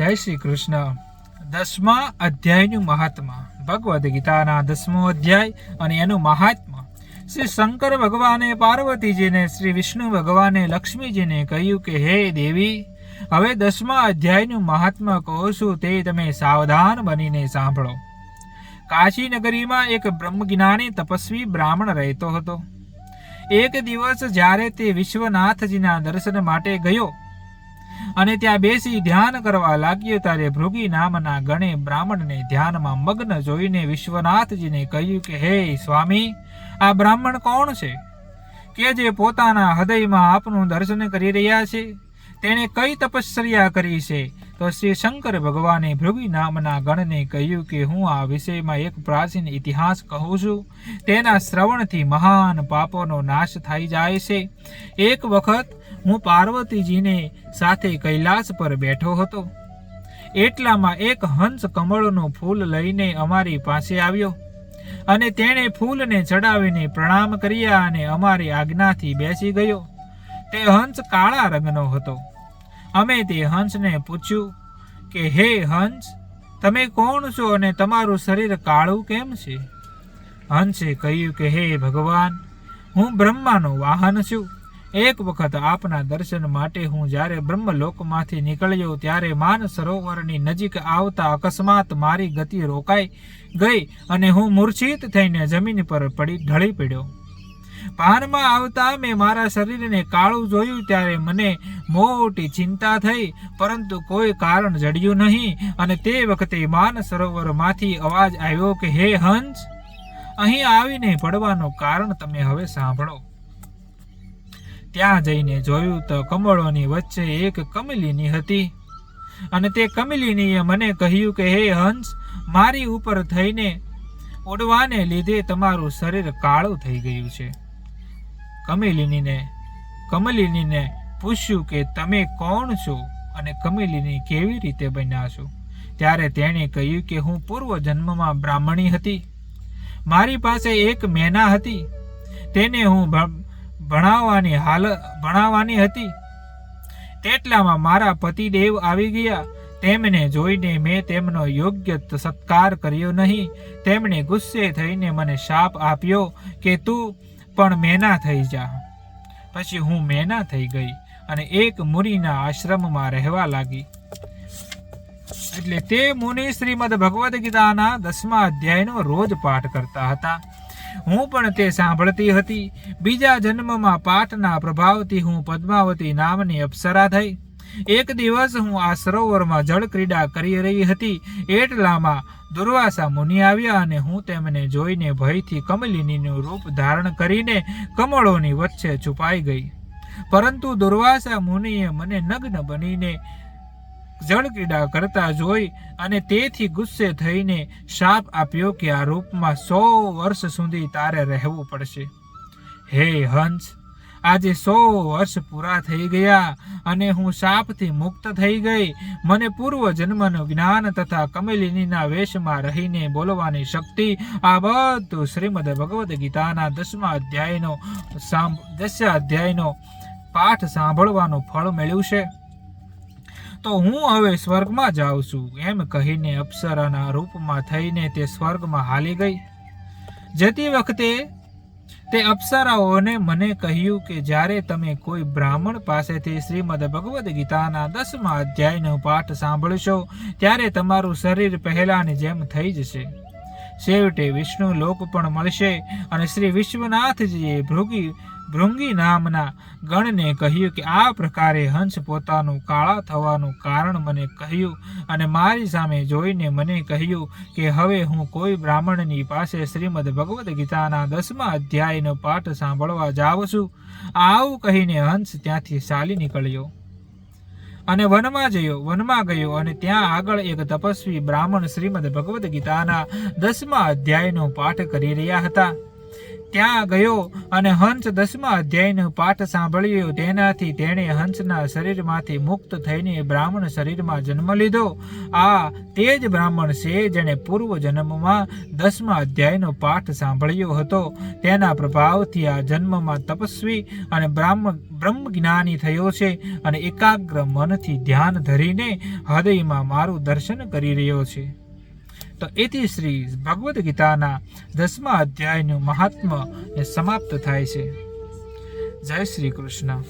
જય શ્રી કૃષ્ણ. દસમા અધ્યાયનું મહાત્મા. ભગવદ્ ગીતાના દસમો અધ્યાય અને એનું મહાત્મા. શ્રી શંકર ભગવાને પાર્વતીજીને, શ્રી વિષ્ણુ ભગવાને, લક્ષ્મીજીને કહ્યું કે, હે દેવી, હવે દસમા અધ્યાયનું મહાત્મા કહો છું, તે તમે સાવધાન બનીને સાંભળો. કાશી નગરીમાં એક બ્રહ્મજ્ઞાની તપસ્વી બ્રાહ્મણ રહેતો હતો. એક દિવસ જ્યારે તે વિશ્વનાથજીના દર્શન માટે ગયો અને ત્યાં બેસી ધ્યાન કરવા લાગ્યો ત્યારે ભૃગી નામના ગણે બ્રાહ્મણને ધ્યાનમાં મગ્ન જોઈને વિશ્વનાથજીને કહ્યું કે, હે સ્વામી, આ બ્રાહ્મણ કોણ છે? કે જે પોતાના હૃદયમાં આપનું દર્શન કરી રહ્યા છે? તેણે કઈ તપશ્ચર્યા કરી છે? તો શ્રી શંકર ભગવાને ભૃગી નામના ગણને કહ્યું કે, હું આ વિષયમાં એક પ્રાચીન ઇતિહાસ કહું છું. તેના શ્રવણથી મહાન પાપોનો નાશ થઈ જાય છે. એક વખત હું પાર્વતીજીને સાથે કૈલાસ પર બેઠો હતો. એટલામાં એક હંસ કમળનું ફૂલ લઈને અમારી પાસે આવ્યો અને તેણે ફૂલને ચડાવીને પ્રણામ કર્યા અને અમારી આજ્ઞાથી બેસી ગયો. તે હંસ કાળા રંગનો હતો. અમે તે હંસને પૂછ્યું કે, હે હંસ, તમે કોણ છો અને તમારું શરીર કાળું કેમ છે? હંસે કહ્યું કે, હે ભગવાન, હું બ્રહ્માનો વાહન છું. એક વખત આપના દર્શન માટે હું જ્યારે બ્રહ્મલોકમાંથી નીકળ્યો ત્યારે માન સરોવરની નજીક આવતા અકસ્માત મારી ગતિ રોકાઈ ગઈ અને હું મૂર્છિત થઈને જમીન પર પડી ઢળી પડ્યો. પાનમાં આવતા મેં મારા શરીરને કાળું જોયું ત્યારે મને મોટી ચિંતા થઈ, પરંતુ કોઈ કારણ જડ્યું નહીં અને તે વખતે માન સરોવરમાંથી અવાજ આવ્યો કે, હે હંસ, અહીં આવીને પડવાનું કારણ તમે હવે સાંભળો. ત્યાં જઈને જોયું તો કમળોની વચ્ચે એક કમલિની હતી. અને તે કમલિનીએ મને કહ્યું કે, હે હંસ, મારી ઉપર થઈને ઉડવાને લીધે તમારું શરીર કાળું થઈ ગયું છે. કમલિનીને કમલિનીને પૂછ્યું કે, તમે કોણ છો અને કમલિની કેવી રીતે બન્યા છો? ત્યારે તેણે કહ્યું કે, હું પૂર્વ જન્મમાં બ્રાહ્મણી હતી. મારી પાસે એક મેના હતી. તેને હું ભણાવવાની હાલ, ભણાવવાની હતી. તેટલામાં મારા પતિદેવ આવી ગયા. તેમને જોઈને મેં તેમનો યોગ્ય સત્કાર કર્યો નહીં. તેમણે ગુસ્સે થઈને મને શાપ આપ્યો કે તું પણ મેના થઈ જા. પછી હું મેના થઈ ગઈ અને એક મુનિના આશ્રમમાં રહેવા લાગી. એટલે તે મુનિ શ્રીમદ ભગવદ્ ગીતાના દસમા અધ્યાયનો રોજ પાઠ કરતા હતા. હું પણ તે સાંભળતી હતી. બીજા જન્મમાં પાઠના પ્રભાવથી હું પદ્માવતી નામની અપ્સરા થઈ. એક દિવસ હું આ સરોવરમાં જળ ક્રીડા કરી રહી હતી. એટલામાં દુર્વાસા મુનિ આવ્યા અને હું તેમને જોઈને ભયથી કમલિનીનું રૂપ ધારણ કરીને કમળોની વચ્ચે છુપાઈ ગઈ. પરંતુ દુર્વાસા મુનિએ મને નગ્ન બનીને જળ ક્રીડા કરતા જોઈ અને તેથી ગુસ્સે થઈને શાપ આપ્યો કે આ રૂપમાં સો વર્ષ સુધી તારે રહેવું પડશે. હે હંસ, આજે સો વર્ષ પૂરા થઈ ગયા અને હું શાપથી મુક્ત થઈ ગઈ. મને પૂર્વ જન્મનું જ્ઞાન તથા કમલિનીના વેશમાં રહીને બોલવાની શક્તિ આ બધું શ્રીમદ ભગવદ્ ગીતાના દસમા અધ્યાયનો સાંભ, દસ અધ્યાયનો પાઠ સાંભળવાનું ફળ મળ્યું છે. તો હું હવે સ્વર્ગમાં જાઉં છું, એમ કહીને અપ્સરાના રૂપમાં થઈને તે સ્વર્ગમાં હાલી ગઈ. જતી વખતે તે અપ્સરાઓને મને કહ્યું કે જ્યારે તમે કોઈ બ્રાહ્મણ પાસેથી શ્રીમદ ભગવદ્ ગીતાના દસમા અધ્યાયનો પાઠ સાંભળશો, ત્યારે તમારું શરીર પહેલાની જેમ થઈ જશે. છેવટે વિષ્ણુ લોક પણ મળશે અને શ્રી વિશ્વનાથજીએ ભૃગી ભૃંગી નામના ગણને કહ્યું કે આ પ્રકારે હંસ પોતાનું કાળા થવાનું કારણ મને કહ્યું અને મારી સામે જોઈને મને કહ્યું કે હવે હું કોઈ બ્રાહ્મણની પાસે શ્રીમદ ભગવદ્ ગીતાના દસમા અધ્યાયનો પાઠ સાંભળવા જાઉં છું. આવું કહીને હંસ ત્યાંથી ચાલી નીકળ્યો. અને વનમાં જયો, વનમાં ગયો અને ત્યાં આગળ એક તપસ્વી બ્રાહ્મણ શ્રીમદ ભગવદ્ ગીતાના દસમા અધ્યાયનો પાઠ કરી રહ્યા હતા. ત્યાં ગયો અને હંસ દસમા અધ્યાયનો પાઠ સાંભળ્યો. તેનાથી તેણે હંસના શરીરમાંથી મુક્ત થઈને બ્રાહ્મણ શરીરમાં જન્મ લીધો. આ તે જ બ્રાહ્મણ છે જેણે પૂર્વ જન્મમાં દસમા અધ્યાયનો પાઠ સાંભળ્યો હતો. તેના પ્રભાવથી આ જન્મમાં તપસ્વી અને બ્રાહ્મણ બ્રહ્મ જ્ઞાની થયો છે અને એકાગ્ર મનથી ધ્યાન ધરીને હૃદયમાં મારું દર્શન કરી રહ્યો છે. તો એથી શ્રી ભગવદ્ ગીતાના દસમા અધ્યાયનું મહાત્મ્ય સમાપ્ત થાય છે. જય શ્રી કૃષ્ણ.